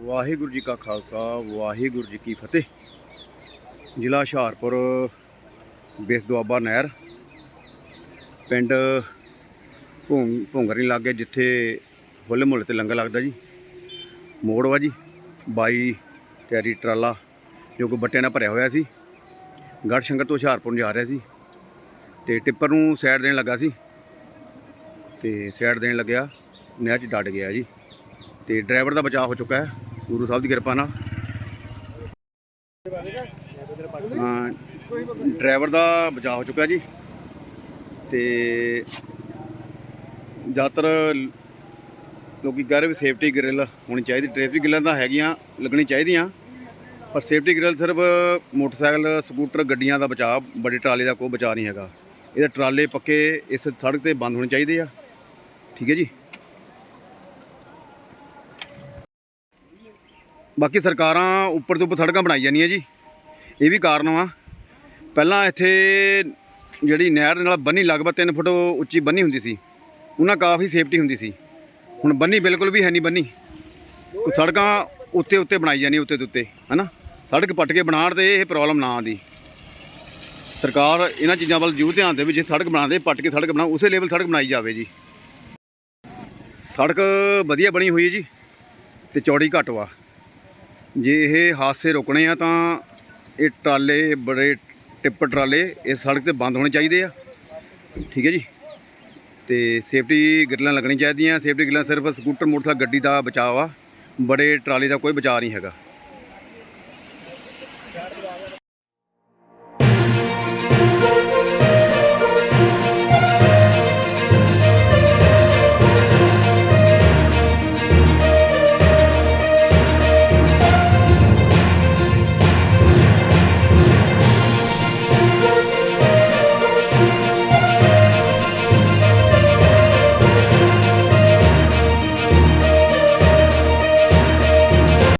ਵਾਹਿਗੁਰੂ ਜੀ ਕਾ ਖਾਲਸਾ, ਵਾਹਿਗੁਰੂ ਜੀ ਕੀ ਫਤਿਹ। ਜ਼ਿਲ੍ਹਾ ਹੁਸ਼ਿਆਰਪੁਰ ਬੇਸ ਦੁਆਬਾ ਨਹਿਰ, ਪਿੰਡ ਭੁੰਗ ਭੁੰਗਰੀ ਲਾਗੇ ਜਿੱਥੇ ਹੋਲੇ ਮੁਹੱਲੇ ਤੇ ਲੰਗਰ ਲੱਗਦਾ ਜੀ। ਮੋੜ ਵਾ ਜੀ, ਬਾਈ ਤਿਆਰੀ ਟਰਾਲਾ, ਜੋ ਕਿ ਬੱਟਿਆਂ ਨਾਲ ਭਰਿਆ ਹੋਇਆ ਸੀ। ਗੜ੍ਹ ਸ਼ੰਕਰ ਤੋਂ ਹੁਸ਼ਿਆਰਪੁਰ ਨੂੰ ਜਾ ਰਿਹਾ ਸੀ ਤੇ ਟਿੱਪਰ ਨੂੰ ਸਾਈਡ ਦੇਣ ਲੱਗਾ ਸੀ ਤੇ ਸਾਈਡ ਦੇਣ ਲੱਗਿਆ, ਨਹਿਰ 'ਚ ਡੱਟ ਗਿਆ ਜੀ। ਤੇ ਡਰਾਈਵਰ ਦਾ ਬਚਾਅ ਹੋ ਚੁੱਕਾ ਹੈ। ਗੁਰੂ ਸਾਹਿਬ ਦੀ ਕਿਰਪਾ ਨਾਲ। ਡਰਾਈਵਰ ਦਾ ਬਚਾਅ ਹੋ ਚੁੱਕਾ ਜੀ। ਤੇ ਜ਼ਿਆਦਾਤਰ ਲੋਕੀ ਕਹਿ ਰਹੇ ਵੀ ਸੇਫਟੀ ਗ੍ਰਿਲ ਹੋਣੀ ਚਾਹੀਦੀ। ਟ੍ਰੈਫਿਕ ਗ੍ਰਿਲਾਂ ਤਾਂ ਹੈਗੀਆਂ ਲੱਗਣੀ ਚਾਹੀਦੀਆਂ। ਪਰ ਸੇਫਟੀ ਗ੍ਰਿਲ ਸਿਰਫ ਮੋਟਰਸਾਈਕਲ, ਸਕੂਟਰ, ਗੱਡੀਆਂ ਦਾ ਬਚਾਅ, ਬੜੀ ਟਰਾਲੇ ਦਾ ਕੋਈ ਬਚਾਅ ਨਹੀਂ ਹੈਗਾ। ਇਹਦੇ ਟਰਾਲੇ ਪੱਕੇ ਇਸ ਸੜਕ ਤੇ ਬੰਦ ਹੋਣੇ ਚਾਹੀਦੇ ਆ। ਠੀਕ ਹੈ ਜੀ? ਬਾਕੀ ਸਰਕਾਰਾਂ ਉੱਪਰ ਤੋਂ ਉੱਪਰ ਸੜਕਾਂ ਬਣਾਈ ਜਾਂਦੀਆਂ ਜੀ। ਇਹ ਵੀ ਕਾਰਨ ਵਾ। ਪਹਿਲਾਂ ਇੱਥੇ ਜਿਹੜੀ ਨਹਿਰ ਦੇ ਨਾਲ ਬੰਨੀ ਲਗਭਗ 3 ਫੁੱਟ ਉੱਚੀ ਬੰਨੀ ਹੁੰਦੀ ਸੀ। ਉਹਨਾਂ ਕਾਫੀ ਸੇਫਟੀ ਹੁੰਦੀ ਸੀ। ਹੁਣ ਬੰਨੀ ਬਿਲਕੁਲ ਵੀ ਹੈ ਨਹੀਂ ਬੰਨੀ। ਸੜਕਾਂ ਉੱਤੇ ਉੱਤੇ ਬਣਾਈ ਜਾਂਦੀਆਂ ਉੱਤੇ ਦੇ ਉੱਤੇ, ਹਨਾ? ਸੜਕ ਪੱਟ ਕੇ ਬਣਾਉਣ ਤੇ ਇਹ ਪ੍ਰੋਬਲਮ ਨਾ ਆਉਂਦੀ। ਸਰਕਾਰ ਇਹਨਾਂ ਚੀਜ਼ਾਂ ਵੱਲ ਜ਼ਰੂਰ ਧਿਆਨ ਦੇਵੇ, ਜੇ ਸੜਕ ਬਣਾਉਂਦੇ, ਪੱਟ ਕੇ ਸੜਕ ਬਣਾ ਉਸੇ ਲੈਵਲ ਸੜਕ ਬਣਾਈ ਜਾਵੇ ਜੀ। ਸੜਕ ਵਧੀਆ ਬਣੀ ਹੋਈ ਹੈ ਜੀ, ਤੇ ਚੌੜੀ ਘੱਟ ਵਾ। ਜੇ ਇਹ ਹਾਦਸੇ ਰੁਕਣੇ ਆ ਤਾਂ ਇਹ ਟਰਾਲੇ ਬੜੇ ਟਿੱਪਰ ਟਰਾਲੇ, ਇਹ ਸੜਕ ਤੇ ਬੰਦ ਹੋਣੇ ਚਾਹੀਦੇ ਆ। ਠੀਕ ਹੈ ਜੀ? ਤੇ ਸੇਫਟੀ ਗਿਰਲਾਂ ਲੱਗਣੀ ਚਾਹੀਦੀਆਂ। ਸੇਫਟੀ ਗਿਰਲਾਂ ਸਿਰਫ ਸਕੂਟਰ, ਮੋਟਰਸਾਈਕਲ, ਗੱਡੀ ਦਾ ਬਚਾਅ ਆ। ਬੜੇ ਟਰਾਲੇ ਦਾ ਕੋਈ ਬਚਾਅ ਨਹੀਂ ਹੈਗਾ।